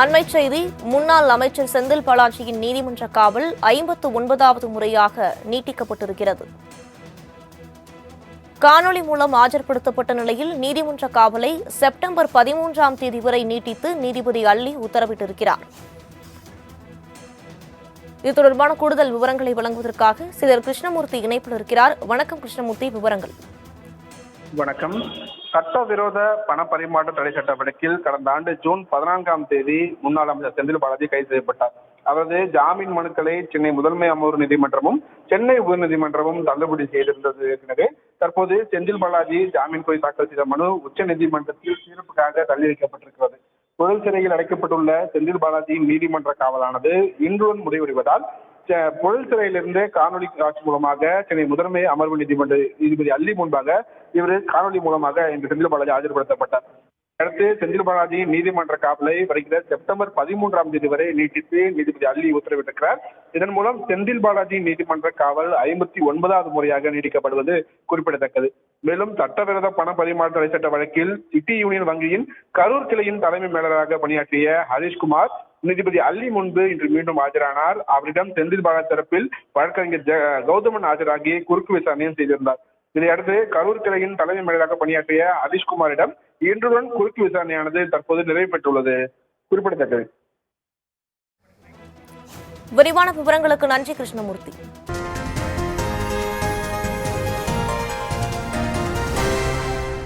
அண்மைச் செய்தி முன்னாள் அமைச்சர் செந்தில் பாலாஜியின் நீதிமன்ற காவல் ஐம்பத்து ஒன்பதாவது முறையாக நீட்டிக்கப்பட்டிருக்கிறது. காணொலி மூலம் ஆஜர்படுத்தப்பட்ட நிலையில் நீதிமன்ற காவலை செப்டம்பர் பதிமூன்றாம் தேதி வரை நீட்டித்து நீதிபதி அள்ளி உத்தரவிட்டிருக்கிறார். இது தொடர்பான கூடுதல் விவரங்களை வழங்குவதற்காக சிலர் கிருஷ்ணமூர்த்தி இணைப்பில் இருக்கிறார். வணக்கம் கிருஷ்ணமூர்த்தி விவரங்கள். வணக்கம். சட்டவிரோத பண பரிமாற்ற தடை சட்ட வழக்கில் கடந்த ஆண்டு ஜூன் பதினான்காம் தேதி முன்னாள் அமைச்சர் செந்தில் பாலாஜி கைது செய்யப்பட்டார். அவரது ஜாமீன் மனுக்களை சென்னை முதன்மை அமர்வு நீதிமன்றமும் சென்னை உயர்நீதிமன்றமும் தள்ளுபடி செய்திருந்தது. எனவே தற்போது செந்தில் பாலாஜி ஜாமீன் கோரி தாக்கல் செய்த மனு உச்ச நீதிமன்றத்தில் தீர்ப்புக்காக தள்ளி வைக்கப்பட்டிருக்கிறது. தொழில் சிறையில் அடைக்கப்பட்டுள்ள செந்தில் பாலாஜியின் நீதிமன்ற காவலானது இன்றுடன் முடிவடைவதால் புழல் சிறையிலிருந்து காணொலி காட்சி மூலமாக சென்னை முதன்மை அமர்வு நீதிமன்ற நீதிபதி அள்ளி முன்பாக இவர் காணொலி மூலமாக இன்று செந்தில் பாலாஜி ஆஜர்படுத்தப்பட்டார். அடுத்து செந்தில் பாலாஜி நீதிமன்ற காவலை வருகிற செப்டம்பர் பதிமூன்றாம் தேதி வரை நீட்டித்து நீதிபதி அள்ளி உத்தரவிட்டிருக்கிறார். இதன் மூலம் செந்தில் பாலாஜி நீதிமன்ற காவல் ஐம்பத்தி ஒன்பதாவது முறையாக நீடிக்கப்படுவது குறிப்பிடத்தக்கது. மேலும் சட்டவிரோத பண பரிமாற்ற சட்ட வழக்கில் சிட்டி யூனியன் வங்கியின் கரூர் கிளையின் தலைமை மேலராக பணியாற்றிய ஹரிஷ்குமார் நீதிபதி அள்ளி முன்பு இன்று மீண்டும் ஆஜரானார். அவரிடம் செந்தில் பாலா தரப்பில் வழக்கறிஞர் கௌதமன் ஆஜராகி குறுக்கு விசாரணையும் செய்திருந்தார். இதையடுத்து கரூர் கிளையின் தலைமை மேலாக பணியாற்றிய ஹரிஷ்குமாரிடம் இன்றுடன் குறுக்கு விசாரணையானது தற்போது நிறைவு பெற்றுள்ளது. குறிப்பிடத்தக்கது. விரிவான விவரங்களுக்கு நன்றி கிருஷ்ணமூர்த்தி.